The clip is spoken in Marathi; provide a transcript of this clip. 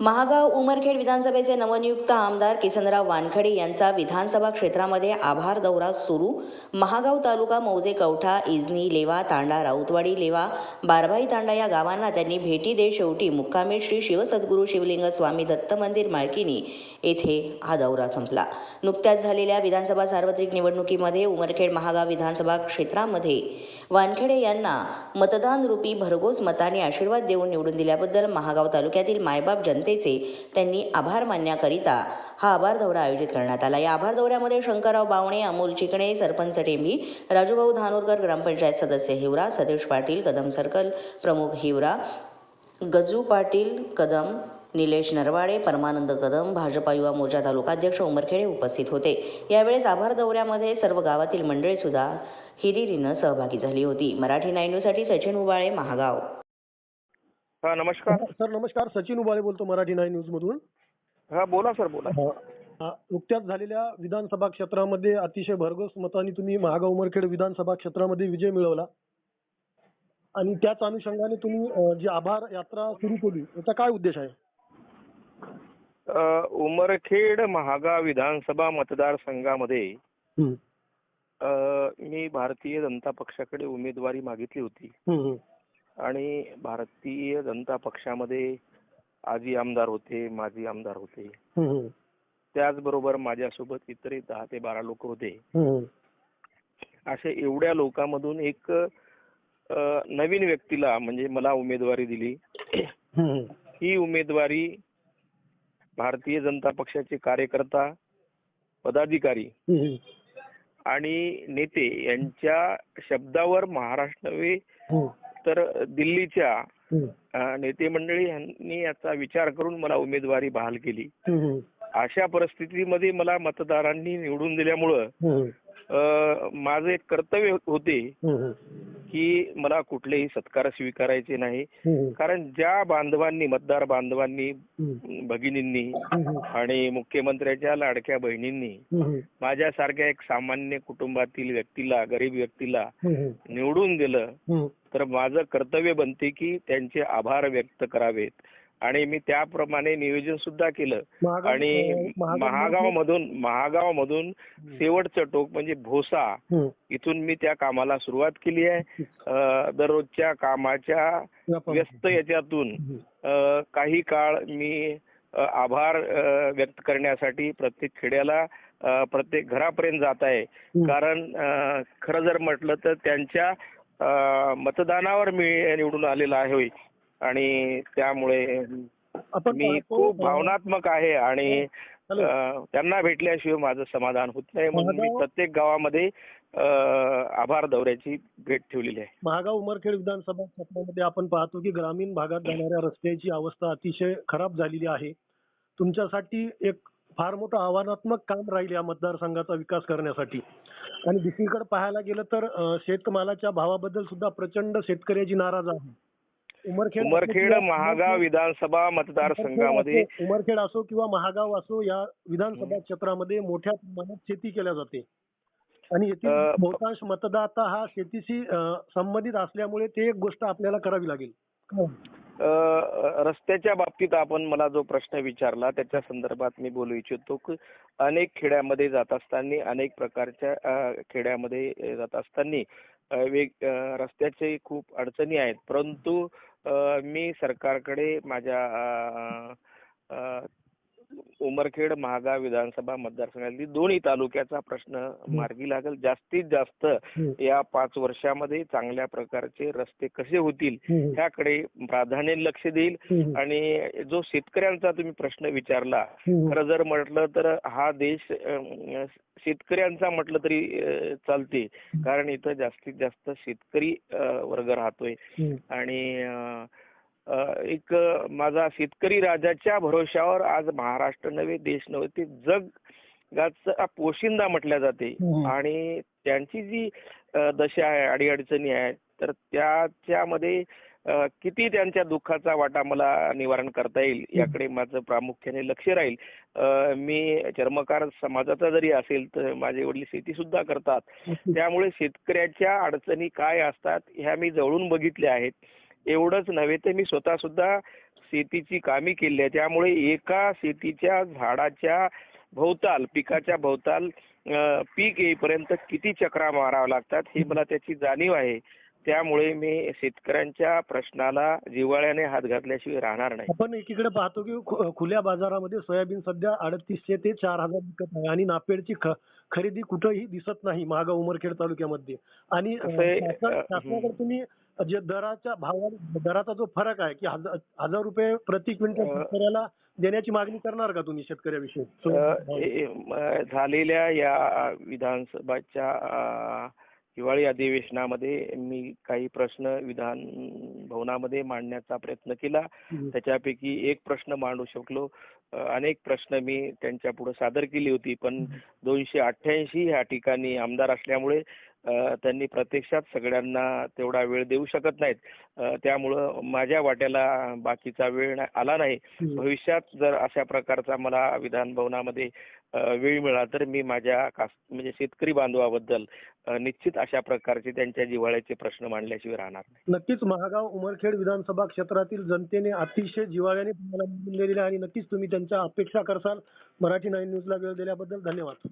महागाव उमरखेड विधानसभेचे नवनियुक्त आमदार किसनराव वानखडे यांचा विधानसभा क्षेत्रामध्ये आभार दौरा सुरू. महागाव तालुका मौजे कवठा इजनी लेवा तांडा राऊतवाडी लेवा बारभाई तांडा या गावांना त्यांनी भेटी देत शेवटी मुक्कामी श्री शिवसद्गुरू शिवलिंग स्वामी दत्त मंदिर माळकिनी येथे हा दौरा संपला. नुकत्याच झालेल्या विधानसभा सार्वत्रिक निवडणुकीमध्ये उमरखेड महागाव विधानसभा क्षेत्रामध्ये वानखेडे यांना मतदानरूपी भरघोस मताने आशीर्वाद देऊन निवडून दिल्याबद्दल महागाव तालुक्यातील मायबाप जनतेचे त्यांनी आभार मानण्याकरिता हा आभार दौरा आयोजित करण्यात आला. या आभार दौऱ्यामध्ये शंकरराव बावणे अमोल चिकणे सरपंच टेंबी राजूभाऊ धानोरकर ग्रामपंचायत सदस्य हिवरा सतीश पाटील कदम सर्कल प्रमुख हिवरा गजू पाटील कदम निलेश नरवाडे परमानंद कदम भाजपा युवा मोर्चा तालुकाध्यक्ष उमरखेडे उपस्थित होते. यावेळेस आभार दौऱ्यामध्ये सर्व गावातील मंडळीसुद्धा हिरिरीनं सहभागी झाली होती. मराठी नाईन्यूसाठी सचिन उबाळे महागाव. हा नमस्कार. सर नमस्कार. सचिन उबाळे बोलतो मराठी नाईन न्यूज मधून. हा बोला सर बोला. नुकत्याच झालेल्या विधानसभा क्षेत्रामध्ये अतिशय भरघोस मतांनी तुम्ही महागाव उमरखेड विधानसभा क्षेत्रामध्ये विजय मिळवला. आणि त्याच अनुषंगाने तुम्ही जी आभार यात्रा सुरू केली याचा काय उद्देश आहे? अ, उमरखेड महागाव विधानसभा मतदारसंघामध्ये अ, मी भारतीय जनता पक्षाकडे उमेदवारी मागितली होती. हम्म, हम्म. आणि भारतीय जनता पक्षामध्ये आजी आमदार होते माजी आमदार होते. त्याचबरोबर माझ्यासोबत इतरही दहा ते बारा लोक होते अशा एवढ्या लोकांमधून एक नवीन व्यक्तीला म्हणजे मला उमेदवारी दिली. ही उमेदवारी भारतीय जनता पक्षाचे कार्यकर्ता पदाधिकारी आणि नेते यांच्या शब्दावर महाराष्ट्र नव्हे. तर दिल्लीच्या नेते मंडळी यांनी याचा विचार करून मला उमेदवारी बहाल केली. अशा परिस्थितीमध्ये मला मतदारांनी निवडून दिल्यामुळं माझं एक कर्तव्य होते की मला कुठलेही सत्कार स्वीकारायचे नाही. कारण ज्या बांधवांनी मतदार बांधवांनी भगिनींनी आणि मुख्यमंत्र्याच्या लाडक्या बहिणींनी माझ्यासारख्या एक सामान्य कुटुंबातील व्यक्तीला गरीब व्यक्तीला निवडून दिलं. तर माझं कर्तव्य बनते की त्यांचे आभार व्यक्त करावेत. आणि मी त्याप्रमाणे नियोजन सुद्धा केलं. आणि अ, महागाव- महागाव मधून महागाव मधून शेवटचं टोक म्हणजे भोसा. इथून मी त्या कामाला सुरुवात केली आहे. दररोजच्या कामाच्या. व्यस्त याच्यातून काही काळ मी आभार व्यक्त करण्यासाठी प्रत्येक खेड्याला प्रत्येक घरापर्यंत जात आहे. कारण खरं जर म्हटलं तर त्यांच्या मतदानावर मी निवडून आलेला आहे आणि त्यामुळे मी खूप भावनात्मक आहे आणि त्यांना भेटल्याशिवाय माझं समाधान होत नाही. म्हणून मी प्रत्येक गावामध्ये आभार दौऱ्याची भेट ठेवलेली आहे. महागाव उमरखेड विधानसभा क्षेत्रामध्ये आपण पाहतो की ग्रामीण भागात जाणाऱ्या रस्त्याची अवस्था अतिशय खराब झालेली आहे. तुमच्यासाठी एक फार मोठं आव्हानात्मक काम राहील या मतदारसंघाचा विकास करण्यासाठी. आणि दुसरीकडे पाहायला गेलं तर शेतमालाच्या भावाबद्दल सुद्धा प्रचंड शेतकऱ्याची नाराज आहे. उमरखेड महागाव विधानसभा मतदारसंघामध्ये उमरखेड असो- उमरखेड असो किंवा महागाव असो या विधानसभा क्षेत्रामध्ये मोठ्या प्रमाणात शेती केल्या जाते. आणि बहुतांश मतदाता हा शेतीशी संबंधित असल्यामुळे ते एक गोष्ट आपल्याला करावी लागेल. अ, रस्त्याच्या बाबतीत आपण मला जो प्रश्न विचारला त्याच्या संदर्भात मी बोलू इच्छितो की अनेक खेड्यामध्ये जात असताना अनेक प्रकारच्या खेड्यामध्ये जात असताना वेग रस्त्याचे खूप अडचणी आहेत. परंतु मी सरकारकडे माझ्या अ, उमरखेड महागाव विधानसभा मतदारसंघातील दोन्ही तालुक्याचा प्रश्न मार्गी लागेल. जास्तीत जास्त या पाच वर्षामध्ये चांगल्या प्रकारचे रस्ते कसे होतील ह्याकडे प्राधान्य लक्ष देईल. आणि जो शेतकऱ्यांचा तुम्ही प्रश्न विचारला खरं जर म्हटलं तर हा देश शेतकऱ्यांचा म्हटलं तरी चालते. कारण इथं जास्तीत जास्त शेतकरी वर्ग राहतोय. आणि एक माझा शेतकरी राजाच्या भरोशावर आज महाराष्ट्र नव्हे देश नव्हे ते जग पोशिंदा म्हटल्या जाते. आणि त्यांची जी दशा आहे अडीअडचणी आहेत तर त्याच्यामध्ये किती त्यांच्या दुःखाचा वाटा मला निवारण करता येईल याकडे माझं प्रामुख्याने लक्ष राहील. मी चर्मकार समाजाचा जरी असेल तर माझे वडील शेती सुद्धा करतात त्यामुळे शेतकऱ्याच्या अडचणी काय असतात ह्या मी जवळून बघितल्या आहेत. एवढंच नव्हे तर मी स्वतः सुद्धा शेतीची कामी केली आहे त्यामुळे एका शेतीच्या झाडाच्या भोवताल पिकाच्या भोवताल पीक येईपर्यंत किती चक्रा माराव्या लागतात हे मला त्याची जाणीव आहे. त्यामुळे मी शेतकऱ्यांच्या प्रश्नाला जिव्हाळ्याने हात घातल्याशिवाय राहणार नाही. आपण एकीकडे पाहतो की खुल्या बाजारामध्ये सोयाबीन सध्या अडतीसशे ते चार हजार विकत आहे आणि नापेडची खरेदी कुठंही दिसत नाही महागाव उमरखेड तालुक्यामध्ये. आणि तुम्ही जे दराच्या भावा दराचा जो फरक आहे की हजार रुपये प्रति क्विंटल शेतकऱ्याला देण्याची मागणी करणार का तुम्ही शेतकऱ्याविषयी? झालेल्या या विधानसभाच्या हिवाळी अधिवेशनामध्ये मी काही प्रश्न विधान भवनामध्ये मांडण्याचा प्रयत्न केला. त्याच्यापैकी एक प्रश्न मांडू शकलो. अनेक प्रश्न मी त्यांच्या पुढे सादर केली होती पण दोनशे अठ्ठ्याऐंशी ह्या ठिकाणी आमदार असल्यामुळे त्यांनी प्रत्यक्षात सगळ्यांना तेवढा वेळ देऊ शकत नाहीत. त्यामुळं माझ्या वाट्याला बाकीचा वेळ आला नाही. भविष्यात जर अशा प्रकारचा मला विधान भवनामध्ये वेळ मिळाला तर मी माझ्या म्हणजे शेतकरी बांधवाबद्दल निश्चित अशा प्रकारचे त्यांच्या जिव्हाळ्याचे प्रश्न मांडल्याशिवाय राहणार नाही. नक्कीच महागाव उमरखेड विधानसभा क्षेत्रातील जनतेने अतिशय जिव्हाळ्याने तुम्हाला आणि नक्कीच तुम्ही त्यांच्या अपेक्षा करसाल. मराठी नाईन न्यूजला वेळ दिल्याबद्दल धन्यवाद.